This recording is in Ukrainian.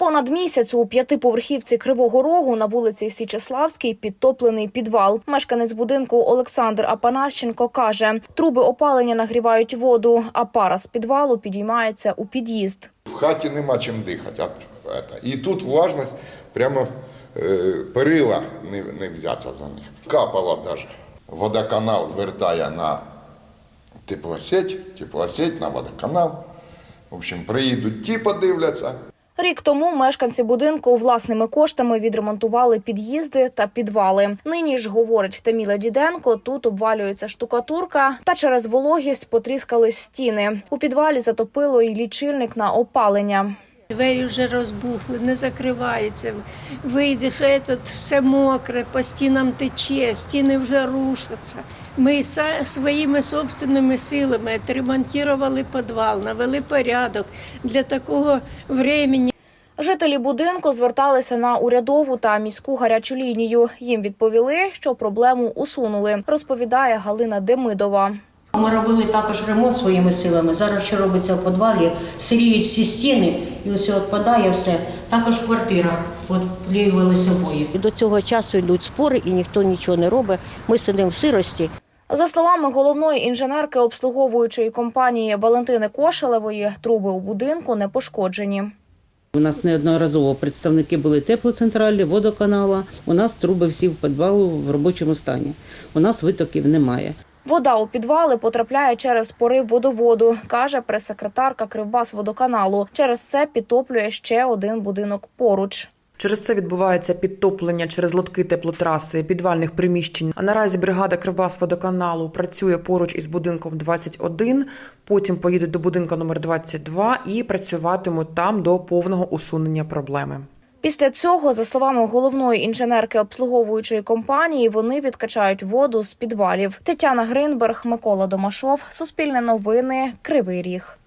Понад місяць у п'ятиповерхівці Кривого Рогу на вулиці Січеславській підтоплений підвал. Мешканець будинку Олександр Апанащенко каже, труби опалення нагрівають воду, а пара з підвалу підіймається у під'їзд. В хаті нема чим дихати. І тут влажність прямо е, перила не, не за них. Капало навіть. Водоканал звертає на теплосеть, теплосеть на водоканал. В общем, приїдуть ті, подивляться. Рік тому мешканці будинку власними коштами відремонтували під'їзди та підвали. Нині ж говорить Таміла Діденко, тут обвалюється штукатурка, та через вологість потріскались стіни. У підвалі затопило і лічильник на опалення. Двері вже розбухли, не закриваються. Вийдеш, а тут все мокре, по стінам тече, стіни вже рушаться. Ми своїми собственними силами відремонтували підвал, навели порядок для такого времени. Жителі будинку зверталися на урядову та міську гарячу лінію. Їм відповіли, що проблему усунули, розповідає Галина Демидова. Ми робили також ремонт своїми силами. Зараз що робиться в підвалі, сиріють всі стіни, і ось відпадає все. Також квартира, от плівилися обої. І до цього часу йдуть спори, і ніхто нічого не робить. Ми сидимо в сирості. За словами головної інженерки обслуговуючої компанії Валентини Кошелевої, труби у будинку не пошкоджені. У нас неодноразово представники були теплоцентралі, водоканала. У нас труби всі в підвалу в робочому стані. У нас витоків немає. Вода у підвали потрапляє через порив водоводу, каже прес-секретарка Кривбасводоканалу. Через це підтоплює ще один будинок поруч. Через це відбувається підтоплення через лотки теплотраси підвальних приміщень. А наразі бригада Кривбасводоканалу працює поруч із будинком 21, потім поїдуть до будинку номер 22 і працюватимуть там до повного усунення проблеми. Після цього, за словами головної інженерки обслуговуючої компанії, вони відкачають воду з підвалів. Тетяна Гринберг, Микола Домашов, Суспільне новини, Кривий Ріг.